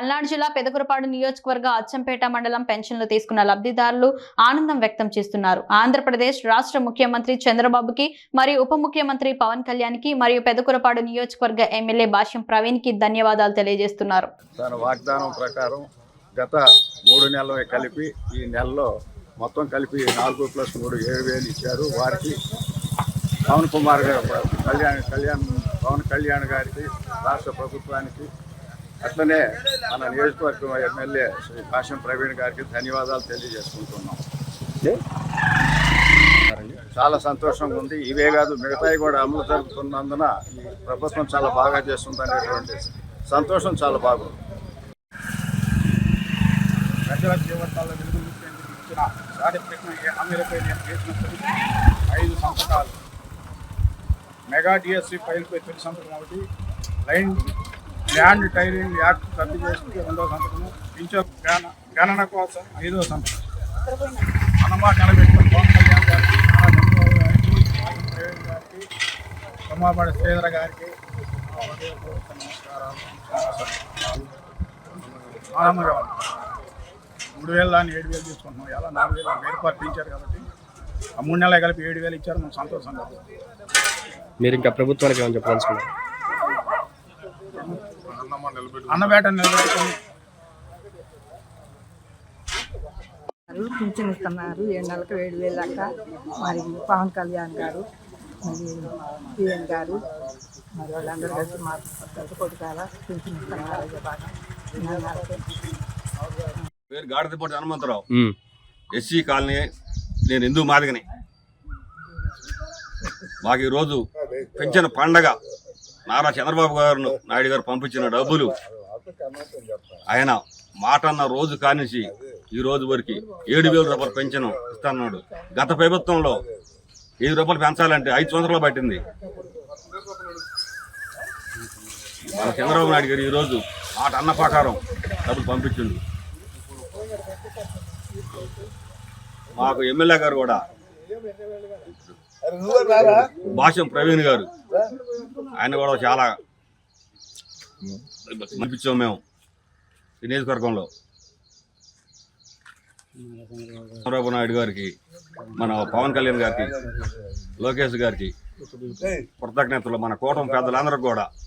పల్నాడు జిల్లా పెదకురపాడు నియోజకవర్గ అచ్చంపేట మండలం పెన్షన్లు తీసుకున్న లబ్ధిదారులు ఆనందం వ్యక్తం చేస్తున్నారు. ఆంధ్రప్రదేశ్ రాష్ట్ర ముఖ్యమంత్రి చంద్రబాబుకి మరియు ఉప ముఖ్యమంత్రి పవన్ కళ్యాణ్కి మరియు పెదకురపాడు నియోజకవర్గ ఎమ్మెల్యే భాష్యం ప్రవీణ్కి ధన్యవాదాలు తెలియజేస్తున్నారు. వాగ్దానం ప్రకారం గత మూడు నెలలు కలిపి ఈ నెలలో మొత్తం కలిపి నాలుగు ప్లస్ మూడు ఏడు వేలు ఇచ్చారు. వారికి పవన్ కుమార్ గారు కళ్యాణ్ కళ్యాణ్ పవన్ కళ్యాణ్ గారికి రాష్ట్ర ప్రభుత్వానికి అట్లనే మన నియోజకవర్గం ఎమ్మెల్యే శ్రీ కాశం ప్రవీణ్ గారికి ధన్యవాదాలు తెలియజేసుకుంటున్నాం. చాలా సంతోషంగా ఉంది. ఇవే కాదు మిగతాయి కూడా అమలు జరుగుతున్నందున ఈ ప్రభుత్వం చాలా బాగా చేస్తుందనేటువంటి సంతోషం చాలా బాగుంది. ప్రజల జీవితాల్లో ఇచ్చిన చారిత్రక హామీలపై నేను చేసిన ఐదు సంతకాలు. మెగా డిఎస్సి ఫైల్పై తొలి సంతకం ఒకటి లైన్ ల్యాండ్ టైరింగ్ యాక్ట్ రద్దు చేసి రెండవ సంతకము. ఇంచో గణ గణన కోసం ఐదవ సంతకం. అన్నమాట నిలబెట్టిన పవన్ కళ్యాణ్ గారికి నారా చంద్రబాబు గారికి రాజన్ ప్రవీణ్ గారికి సోమాపడి శ్రీధర గారికి ఆనందంగా మూడు వేలు దాన్ని ఏడు వేలు తీసుకుంటున్నాం. ఎలా నాలుగు వేలు వేరు పార్టీ కాబట్టి ఆ మూడు నెలలు కలిపి ఏడు వేలు ఇచ్చారు మేము సంతోషంగా మీరు ఇంకా ప్రభుత్వానికి ఏమైనా చెప్పాల్సుకున్నారు అన్నబేట నిలబెట్టుకొని గారు పింఛన్ ఇస్తున్నారు ఏడు నెలలకు ఏడు వేలు దాకా. మరి పవన్ కళ్యాణ్ గారు మరి పిఎన్ గారు మరి వాళ్ళందరూ కలిసి మా పెద్ద కొడుకాల పింఛన్ ఇస్తున్నారు బాగా. పేరు గాడిదపాటి హనుమంతరావు. ఎస్సీ కాలనీ నేను హిందూ మాదిగని? మాకు ఈరోజు పెంచిన పండగ. నారా చంద్రబాబు గారు నాయుడు గారు పంపించిన డబ్బులు ఆయన మాట అన్న రోజు కానిసి ఈ రోజు వరకు ఏడు వేల రూపాయలు పెంచను ఇస్తాన్నాడు. గత ప్రభుత్వంలో ఏడు రూపాయలు పెంచాలంటే ఐదు సంవత్సరాలు పట్టింది. మన చంద్రబాబు నాయుడు గారు ఈరోజు మాట అన్న ప్రకారం డబ్బులు పంపించిండు. మాకు ఎమ్మెల్యే గారు కూడా భాష్యం ప్రవీణ్ గారు. ఆయన కూడా చాలా పంపించాం మేము ఈ నియోజకవర్గంలో. చంద్రబాబు నాయుడు గారికి మన పవన్ కళ్యాణ్ గారికి లోకేష్ గారికి కృతజ్ఞతలు. మన కూటమి పెద్దలందరికీ కూడా.